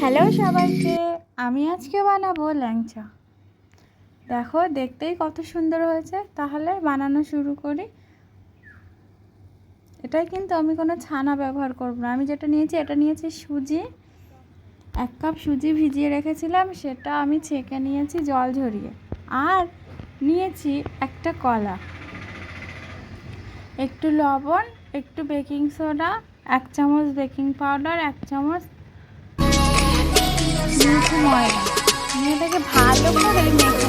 Hello সবাইকে, আমি আজকে বানাবো ল্যাংচা। দেখো, দেখতেই কত সুন্দর হয়েছে। তাহলে বানানো শুরু করি। এটাই কিন্তু আমি কোনো ছানা ব্যবহার করব না। আমি যেটা নিয়েছি, এটা নিয়েছি সুজি। এক কাপ সুজি ভিজিয়ে রেখেছিলাম, সেটা আমি ছেঁকে নিয়েছি, জল ঝরিয়ে। আর নিয়েছি একটা কলা। একটু লবণ, একটু বেকিং সোডা, এক চামচ বেকিং পাউডার, এক চামচ ভালো করে মেখে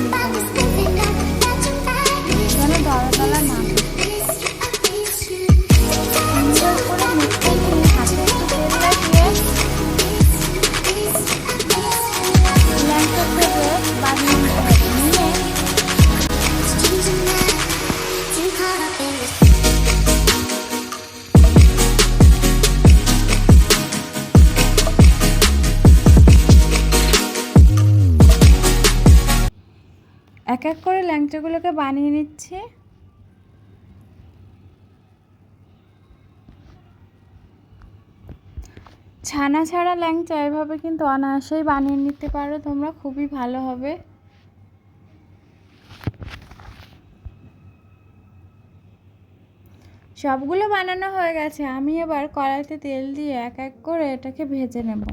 নিতে না এক এক করে ল্যাংচাগুলোকে বানিয়ে নিচ্ছি। ছানা ছাড়া ল্যাংচা এভাবে কিন্তু অনায়াসেই বানিয়ে নিতে পারো, তোমরা খুবই ভালো হবে। সবগুলো বানানো হয়ে গেছে, আমি এবার কড়াইতে তেল দিয়ে এক এক করে এটাকে ভেজে নেব।